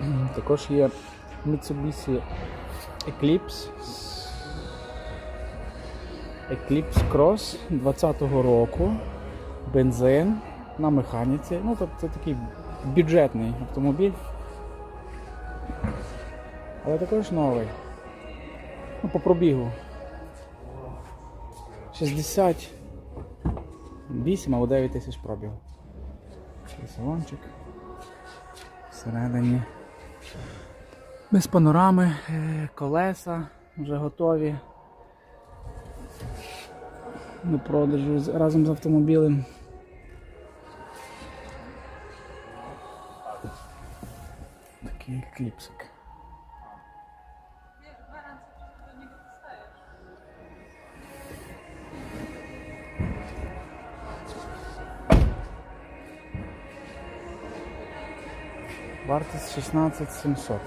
Також є Mitsubishi Eclipse. Eclipse Cross 20-го року. Бензин на механіці. Ну, тобто це такий бюджетний автомобіль. Але також новий. Ну, по пробігу. 68 або 9 тисяч пробігу. Салончик. Всередині. Без панорами, е, колеса вже готові. До продажу разом з автомобілем. Такий кліпсик. Вартість 16 700.